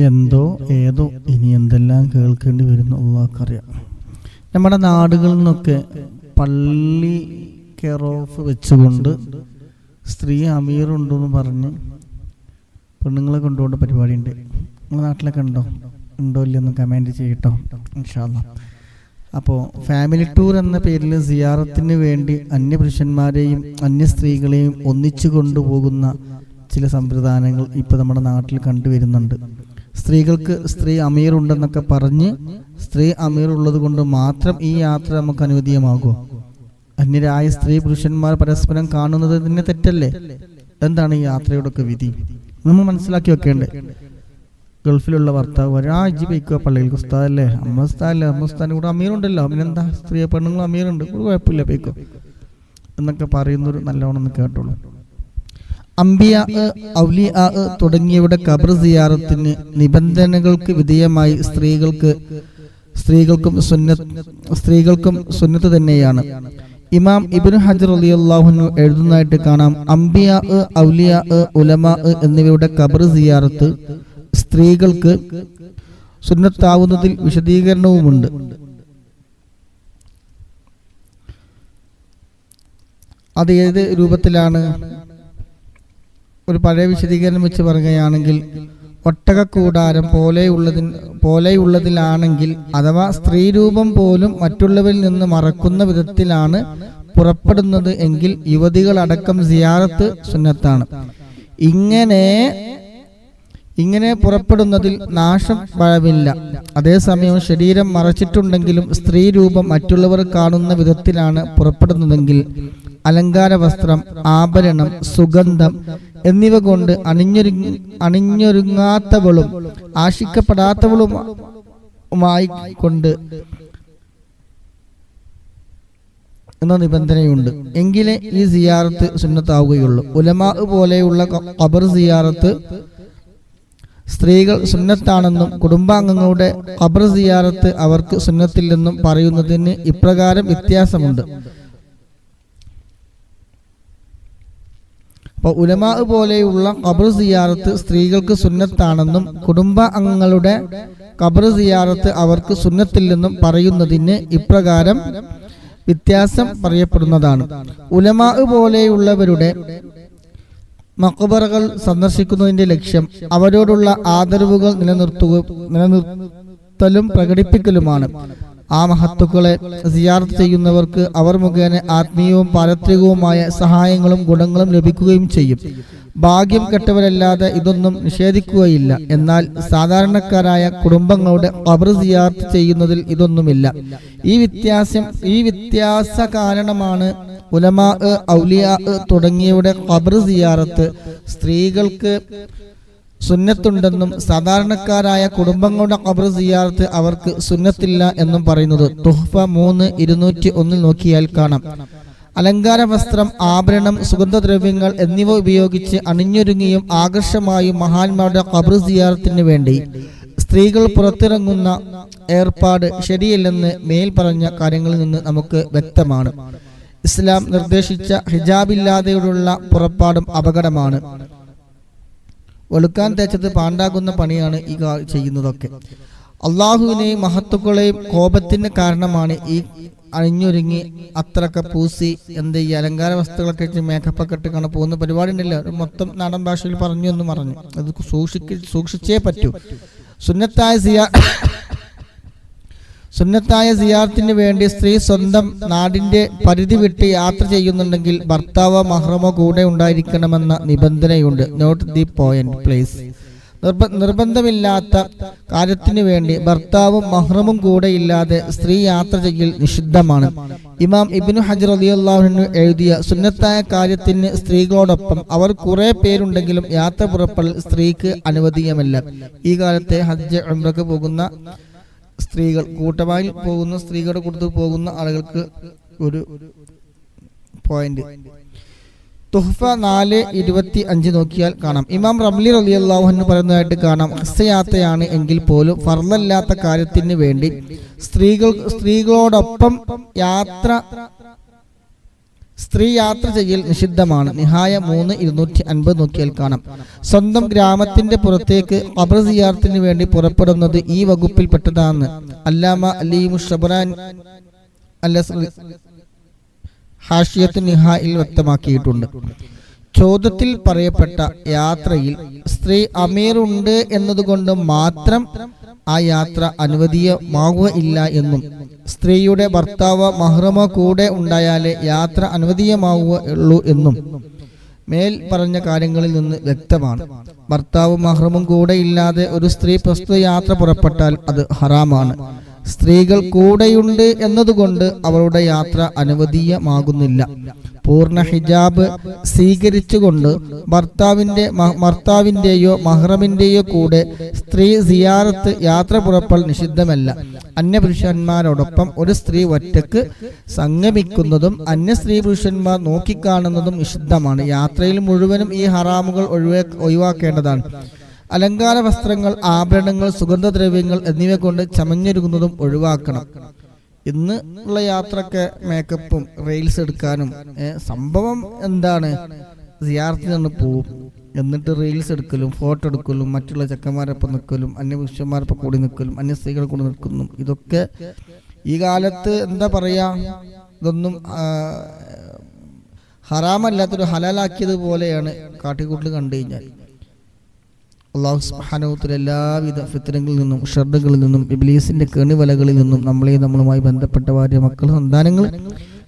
എന്തോ ഏതോ ഇനി എന്തെല്ലാം കേൾക്കേണ്ടി വരുന്നു അള്ളാഹ്ക്കറിയാം. നമ്മുടെ നാടുകളിൽ നിന്നൊക്കെ പള്ളി കെയർ ഓഫ് വെച്ചുകൊണ്ട് സ്ത്രീ അമീറുണ്ടെന്ന് പറഞ്ഞ് പെണ്ണുങ്ങളെ കൊണ്ടുപോകേണ്ട പരിപാടിയുണ്ട്. നിങ്ങളെ നാട്ടിലൊക്കെ ഉണ്ടോ? ഉണ്ടോ ഇല്ലെന്ന് കമന്റ് ചെയ്യട്ടോ ഇൻഷാല്ല അപ്പോൾ ഫാമിലി ടൂർ എന്ന പേരിൽ സിയാറത്തിന് വേണ്ടി അന്യ പുരുഷന്മാരെയും അന്യ സ്ത്രീകളെയും ഒന്നിച്ചു കൊണ്ടുപോകുന്ന ചില സമ്പ്രദായങ്ങൾ ഇപ്പോൾ നമ്മുടെ നാട്ടിൽ കണ്ടുവരുന്നുണ്ട്. സ്ത്രീകൾക്ക് സ്ത്രീ അമീർ ഉണ്ടെന്നൊക്കെ പറഞ്ഞ് സ്ത്രീ അമീർ ഉള്ളത് കൊണ്ട് മാത്രം ഈ യാത്ര നമുക്ക് അനുവദീയമാകുമോ അന്യരായ സ്ത്രീ പുരുഷന്മാർ പരസ്പരം കാണുന്നത് തന്നെ തെറ്റല്ലേ? എന്താണ് ഈ യാത്രയുടെ വിധി? നമ്മൾ മനസ്സിലാക്കി വെക്കേണ്ടേ. ഗൾഫിലുള്ള ഭർത്താവ് ഒരാഴ്ച ആ ഇജ്ജി പോയിക്കോ പള്ളിയിൽ ഉസ്താദല്ലേ? അമ്മ ഉസ്താദല്ലേ? അമ്മ ഉസ്താദിന് കൂടെ അമീറുണ്ടല്ലോ. പിന്നെന്താ സ്ത്രീ പെണ്ണുങ്ങൾ അമീറുണ്ട്. ഒരു കുഴപ്പമില്ല പൈക്കോ എന്നൊക്കെ പറയുന്നൊരു നല്ലോണം കേട്ടോളൂ. അംബിയ ഔലിയ തുടങ്ങിയവരുടെ കബർ സിയാറത്തിന് നിബന്ധനകൾക്ക് വിധേയമായി സ്ത്രീകൾക്ക് സ്ത്രീകൾക്കും സുന്നത്ത് സ്ത്രീകൾക്കും സുന്നത്ത് തന്നെയാണ്. ഇമാം ഇബ്നു ഹജർ അലിയല്ലാഹുനു എഴുതുന്നതായിട്ട് കാണാം അംബിയ ഔലിയ ഉലമ എന്നിവയുടെ കബർ സിയാറത്ത് സ്ത്രീകൾക്ക് സുന്നത്താവുന്നതിൽ വിശദീകരണവുമുണ്ട്. അത് ഏത് രൂപത്തിലാണ്? ഒരു പഴയ വിശദീകരണം വെച്ച് പറയുകയാണെങ്കിൽ ഒട്ടകക്കൂടാരം പോലെയുള്ളതിൽ പോലെയുള്ളതിലാണെങ്കിൽ അഥവാ സ്ത്രീരൂപം പോലും മറ്റുള്ളവരിൽ നിന്ന് മറക്കുന്ന വിധത്തിലാണ് പുറപ്പെടുന്നത് എങ്കിൽ യുവതികളടക്കം സിയാറത്ത് സുന്നത്താണ്. ഇങ്ങനെ ഇങ്ങനെ പുറപ്പെടുന്നതിൽ നാശം പഴവില്ല. അതേസമയം ശരീരം മറച്ചിട്ടുണ്ടെങ്കിലും സ്ത്രീ രൂപം മറ്റുള്ളവർ കാണുന്ന വിധത്തിലാണ് പുറപ്പെടുന്നതെങ്കിൽ അലങ്കാര വസ്ത്രം ആഭരണം സുഗന്ധം എന്നിവ കൊണ്ട് അണിഞ്ഞൊരു അണിഞ്ഞൊരുങ്ങാത്തവളും ആശിക്കപ്പെടാത്തവളുമായി കൊണ്ട് എന്ന നിബന്ധനയുണ്ട്. എങ്കിലേ ഈ സിയാറത്ത് സുന്നത്താവുകയുള്ളൂ. ഉലമാ പോലെയുള്ള ഖബർ സിയാറത്ത് സ്ത്രീകൾ സുന്നത്താണെന്നും കുടുംബാംഗങ്ങളുടെ ഖബർ സിയാറത്ത് അവർക്ക് സുന്നത്തില്ലെന്നും പറയുന്നതിന് ഇപ്രകാരം വ്യത്യാസമുണ്ട്. അപ്പോൾ ഉലമാ പോലെയുള്ള ഖബർ സിയാറത്ത് സ്ത്രീകൾക്ക് സുന്നത്താണെന്നും കുടുംബ അംഗങ്ങളുടെ ഖബർ സിയാറത്ത് അവർക്ക് സുന്നത്തില്ലെന്നും പറയുന്നതിന് ഇപ്രകാരം വ്യത്യാസം പറയപ്പെടുന്നതാണ്. ഉലമാ പോലെയുള്ളവരുടെ മക്ബറകൾ സന്ദർശിക്കുന്നതിന്റെ ലക്ഷ്യം അവരോടുള്ള ആദരവുകൾ നിലനിർത്തുക നിലനിർത്തലും പ്രകടിപ്പിക്കലുമാണ്. ആ മഹത്തുക്കളെ സിയാർത്ത് ചെയ്യുന്നവർക്ക് അവർ മുഖേന ആത്മീയവും പാരത്രികവുമായ സഹായങ്ങളും ഗുണങ്ങളും ലഭിക്കുകയും ചെയ്യും. ഭാഗ്യം കെട്ടവരല്ലാതെ ഇതൊന്നും നിഷേധിക്കുകയില്ല. എന്നാൽ സാധാരണക്കാരായ കുടുംബങ്ങളുടെ ഖബർ സിയാർത്ത് ചെയ്യുന്നതിൽ ഇതൊന്നുമില്ല. ഈ വ്യത്യാസം ഈ വ്യത്യാസ കാരണമാണ് ഉലമാ ഔലിയ തുടങ്ങിയവരുടെ ഖബർ സിയാറത്ത്. സ്ത്രീകൾക്ക് സുന്നത്തുണ്ടെന്നും സാധാരണക്കാരായ കുടുംബങ്ങളുടെ ഖബർ സിയാറത്ത് അവർക്ക് സുന്നത്തില്ല എന്നും പറയുന്നത്. തുഹ്ഫ മൂന്ന് ഇരുന്നൂറ്റി ഒന്നിൽ നോക്കിയാൽ കാണാം. അലങ്കാര വസ്ത്രം ആഭരണം സുഗന്ധദ്രവ്യങ്ങൾ എന്നിവ ഉപയോഗിച്ച് അണിഞ്ഞൊരുങ്ങിയും ആകർഷമായും മഹാന്മാരുടെ ഖബർ സിയാറത്തിന് വേണ്ടി. സ്ത്രീകൾ പുറത്തിറങ്ങുന്ന ഏർപ്പാട് ശരിയല്ലെന്ന് മേൽ പറഞ്ഞ കാര്യങ്ങളിൽ നിന്ന് നമുക്ക് വ്യക്തമാണ്. ഇസ്ലാം നിർദ്ദേശിച്ച ഹിജാബില്ലാതെയുള്ള പുറപ്പാടും അപകടമാണ്. വെളുക്കാൻ തേച്ചത് പാണ്ടാകുന്ന പണിയാണ് ഈ ചെയ്യുന്നതൊക്കെ. അള്ളാഹുവിനെയും മഹത്തുക്കളെയും കോപത്തിന് കാരണമാണ് ഈ അണിഞ്ഞൊരുങ്ങി അത്രക്കെ പൂസി എന്ത് ഈ അലങ്കാര വസ്തുക്കളൊക്കെ വെച്ച് മേക്കപ്പ് ഒക്കെ ഇട്ട് കാണാൻ പോകുന്ന പരിപാടി ഉണ്ടല്ലോ. മൊത്തം നാടൻ ഭാഷയിൽ പറഞ്ഞു എന്ന് പറഞ്ഞു. അത് സൂക്ഷിക്ക സൂക്ഷിച്ചേ പറ്റൂ. സുന്നത്തായ സിയാ സുന്നത്തായ സിയാർത്തിന് വേണ്ടി സ്ത്രീ സ്വന്തം നാടിന്റെ പരിധി വിട്ട് യാത്ര ചെയ്യുന്നുണ്ടെങ്കിൽ ഭർത്താവോ മഹ്റമോ കൂടെ ഉണ്ടായിരിക്കണമെന്ന നിബന്ധനയുണ്ട്. നോട്ട് ദി പോയിന്റ് പ്ലേസ് നിർബന്ധമില്ലാത്ത കാര്യത്തിന് വേണ്ടി ഭർത്താവും മഹ്റമും കൂടെ ഇല്ലാതെ സ്ത്രീ യാത്ര ചെയ്യൽ നിഷിദ്ധമാണ്. ഇമാം ഇബിനു ഹജർ അലിയല്ലാഹുവിന് എഴുതിയ സുന്നത്തായ കാര്യത്തിന് സ്ത്രീകളോടൊപ്പം അവർ കുറെ പേരുണ്ടെങ്കിലും യാത്ര പുറപ്പെടൽ സ്ത്രീക്ക് അനുവദീയമല്ല. ഈ കാലത്തെ ഹജ്ജ് ഉംറക്ക് പോകുന്ന സ്ത്രീകൾ കൂട്ടമായി പോകുന്ന സ്ത്രീകളുടെ കൂട്ടത്തിൽ പോകുന്ന ആളുകൾക്ക് ഒരു പോയിന്റ് തുഹഫ നാല് ഇരുപത്തി അഞ്ച് നോക്കിയാൽ കാണാം. ഇമാം റംലി റലി അള്ളാഹുന്ന് പറയുന്നതായിട്ട് കാണാം ഹസ്സയാത്രയാണ് എങ്കിൽ പോലും ഫർലല്ലാത്ത കാര്യത്തിന് വേണ്ടി സ്ത്രീകൾ സ്ത്രീകളോടൊപ്പം യാത്ര സ്ത്രീ യാത്ര ചെയ്യൽ നിഷിദ്ധമാണ്. നിഹായ മൂന്ന് ഇരുന്നൂറ്റി അൻപത് നോക്കിയാൽ കാണാം. സ്വന്തം ഗ്രാമത്തിന്റെ പുറത്തേക്ക് ഖബർ വേണ്ടി പുറപ്പെടുന്നത് ഈ വകുപ്പിൽ പെട്ടതാണ് അല്ലാമ അലീമു ഷബറാൻ അല്ല ഹാഷിയത്ത് നിഹായിൽ വ്യക്തമാക്കിയിട്ടുണ്ട്. ചോദ്യത്തിൽ പറയപ്പെട്ട യാത്രയിൽ സ്ത്രീ അമീറുണ്ട് എന്നതുകൊണ്ട് മാത്രം ആ യാത്ര അനുവദീയമാവുക ഇല്ല എന്നും സ്ത്രീയുടെ ഭർത്താവ് മഹ്റമോ കൂടെ ഉണ്ടായാലേ യാത്ര അനുവദീയമാവുകയുള്ളൂ എന്നും മേൽ പറഞ്ഞ കാര്യങ്ങളിൽ നിന്ന് വ്യക്തമാണ്. ഭർത്താവ് മഹ്റമും കൂടെ ഇല്ലാതെ ഒരു സ്ത്രീ പ്രസ്തുത യാത്ര പുറപ്പെട്ടാൽ അത് ഹറാമാണ്. സ്ത്രീകൾ കൂടെയുണ്ട് എന്നതുകൊണ്ട് അവളുടെ യാത്ര അനുവദീയമാകുന്നില്ല. പൂർണ ഹിജാബ് സ്വീകരിച്ചുകൊണ്ട് ഭർത്താവിന്റെ ഭർത്താവിന്റെയോ മഹ്റമിന്റെയോ മഹ്റമിന്റെയോ കൂടെ സ്ത്രീ സിയാറത്ത് യാത്ര പുറപ്പെടൽ നിഷിദ്ധമല്ല. അന്യപുരുഷന്മാരോടൊപ്പം ഒരു സ്ത്രീ ഒറ്റയ്ക്ക് സംഗമിക്കുന്നതും അന്യ സ്ത്രീ പുരുഷന്മാർ നോക്കിക്കാണുന്നതും നിഷിദ്ധമാണ്. യാത്രയിൽ മുഴുവനും ഈ ഹറാമുകൾ ഒഴിവാ ഒഴിവാക്കേണ്ടതാണ്. അലങ്കാര വസ്ത്രങ്ങൾ ആഭരണങ്ങൾ സുഗന്ധദ്രവ്യങ്ങൾ എന്നിവ കൊണ്ട് ചമഞ്ഞൊരുങ്ങുന്നതും ഒഴിവാക്കണം. ഇന്ന് ഉള്ള യാത്രയ്ക്ക് മേക്കപ്പും റെയിൽസ് എടുക്കാനും സംഭവം എന്താണ്? സിയാർത്തിൽ നിന്ന് പോവും. എന്നിട്ട് റീൽസ് എടുക്കലും ഫോട്ടോ എടുക്കലും മറ്റുള്ള ചെക്കന്മാരൊപ്പം നിൽക്കലും അന്യ പുരുഷന്മാരൊപ്പം കൂടി നിൽക്കലും അന്യ സ്ത്രീകൾ കൂടി നിൽക്കുന്നു. ഇതൊക്കെ ഈ കാലത്ത് എന്താ പറയുക ഇതൊന്നും ഹറാമല്ലാത്തൊരു ഹലാലാക്കിയത് പോലെയാണ് കാട്ടിക്കൂട്ടിൽ കണ്ടു കഴിഞ്ഞാൽ. അള്ളാഹു സുബ്ഹാനഹുവതആല എല്ലാവിധ ഫിത്രങ്ങളിൽ നിന്നും ഷർഡുകളിൽ നിന്നും ഇബ്ലീസിന്റെ കെണിവലകളിൽ നിന്നും നമ്മളെ നമ്മളുമായി ബന്ധപ്പെട്ട ഭാര്യ മക്കൾ സന്താനങ്ങൾ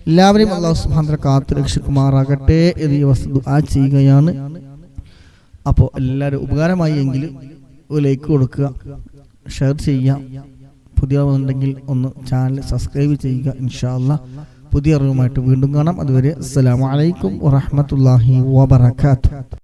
എല്ലാവരെയും അള്ളാഹു സുബ്ഹാനഹുവതആല കാത്തു രക്ഷിക്കുമാറാകട്ടെ എന്ന് ഈ വസ്തു ആ ചെയ്യുകയാണ്. അപ്പോൾ എല്ലാവരും ഉപകാരമായി എങ്കിൽ ഒരു ലൈക്ക് കൊടുക്കുക ഷെയർ ചെയ്യുക. പുതിയ ഉണ്ടെങ്കിൽ ഒന്ന് ചാനൽ സബ്സ്ക്രൈബ് ചെയ്യുക ഇൻഷാ അല്ലാ പുതിയ അറിവുമായിട്ട് വീണ്ടും കാണാം. അതുവരെ അസ്സലാമു അലൈക്കും വറഹ്മത്തുള്ളാഹി വബറകാതുഹു.